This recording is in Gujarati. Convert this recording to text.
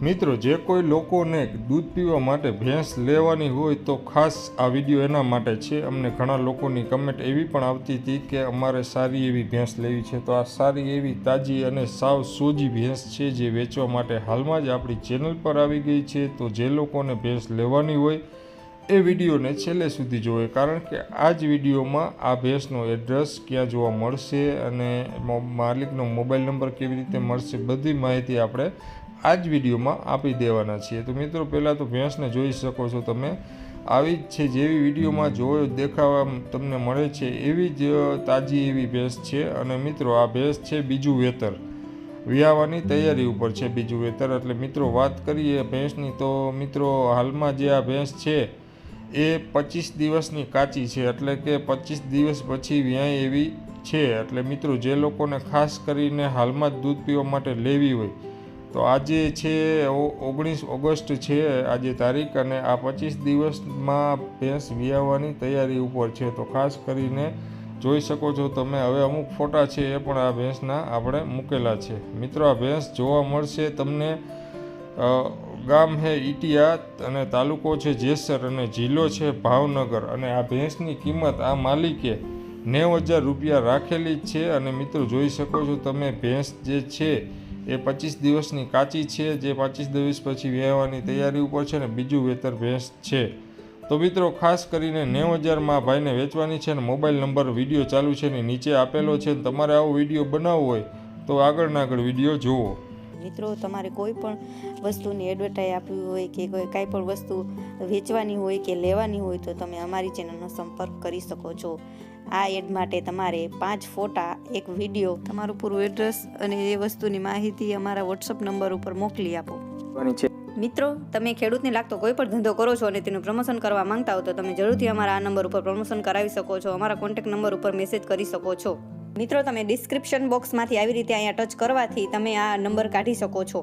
મિત્રો, જે કોઈ લોકોને દૂધ પીવા માટે ભેંસ લેવાની હોય તો ખાસ આ વીડિયો એના માટે છે. અમને ઘણા લોકોની કમેન્ટ એવી પણ આવતી હતી કે અમારે સારી એવી ભેંસ લેવી છે. તો આ સારી એવી તાજી અને સાવ સોજી ભેંસ છે જે વેચવા માટે હાલમાં જ આપણી ચેનલ પર આવી ગઈ છે. તો જે લોકોને ભેંસ લેવાની હોય એ વિડીયોને છેલ્લે સુધી જોવે કારણ કે આ જ વિડીયોમાં આ ભેંસનો એડ્રેસ ક્યાં જોવા મળશે અને માલિકનો મોબાઈલ નંબર કેવી રીતે મળશે બધી માહિતી આપણે આ જ વિડીયોમાં આપી દેવાના છીએ. તો મિત્રો, પહેલાં તો ભેંસને જોઈ શકો છો તમે. આવી જ છે, જેવી વિડીયોમાં જોયો, દેખાવા તમને મળે છે, એવી જ તાજી એવી ભેંસ છે. અને મિત્રો, આ ભેંસ છે બીજું વેતર. વિયાવાની તૈયારી ઉપર છે બીજું વેતર. એટલે મિત્રો, વાત કરીએ ભેંસની, તો મિત્રો, હાલમાં જે આ ભેંસ છે, એ પચીસ દિવસની કાચી છે. એટલે કે પચીસ દિવસ પછી વ્યાય એવી છે. એટલે મિત્રો, જે લોકોને ખાસ કરીને હાલમાં જ દૂધ પીવા માટે લેવી હોય તો આજે છે ઓગણીસ ઓગસ્ટ છે, આજે તારીખ અને આ પચીસ દિવસમાં ભેંસ વિયાવવાની તૈયારી ઉપર છે. તો ખાસ કરીને જોઈ શકો છો તમે, હવે અમુક ફોટા છે એ પણ આ ભેંસના આપણે મૂકેલા છે. મિત્રો, આ ભેંસ જોવા મળશે તમને ગામ હે ઈટિયા અને તાલુકો છે જેસર અને જિલ્લો છે ભાવનગર. અને આ ભેંસની કિંમત આ માલિકે નેવ હજાર રૂપિયા રાખેલી જ છે. અને મિત્રો, જોઈ શકો છો તમે, ભેંસ જે છે એ પચીસ દિવસની કાચી છે, જે પચીસ દિવસ પછી વહેવાની તૈયારી ઉપર છે ને બીજું વેતર ભેંસ છે. તો મિત્રો, ખાસ કરીને નેવ હજારમાં ભાઈને વેચવાની છે અને મોબાઈલ નંબર વીડિયો ચાલુ છે ને નીચે આપેલો છે ને તમારે આવો વીડિયો બનાવવો હોય તો આગળના આગળ વીડિયો જુઓ. મિત્રો, તમારે કોઈ પણ વસ્તુની એડવર્ટાઈઝ આપવી હોય કે કોઈ કાંઈ પણ વસ્તુ વેચવાની હોય કે લેવાની હોય તો તમે અમારી ચેનલનો સંપર્ક કરી શકો છો. આ એડ માટે તમારે પાંચ ફોટા એક વીડિયો તમારું પૂરું એડ્રેસ અને એ વસ્તુની માહિતી અમારા વોટ્સઅપ નંબર ઉપર મોકલી આપો. મિત્રો તમે ખેડૂતને લાગતો કોઈ પણ ધંધો કરો છો અને તેનું પ્રમોશન કરવા માંગતા હો તો તમે જરૂરથી અમારા આ નંબર ઉપર પ્રમોશન કરાવી શકો છો અમારા કોન્ટેક્ટ નંબર ઉપર મેસેજ કરી શકો છો. મિત્રો તમે ડિસ્ક્રિપ્શન બોક્સમાંથી આવી રીતે અહીંયા ટચ કરવાથી તમે આ નંબર કાઢી શકો છો.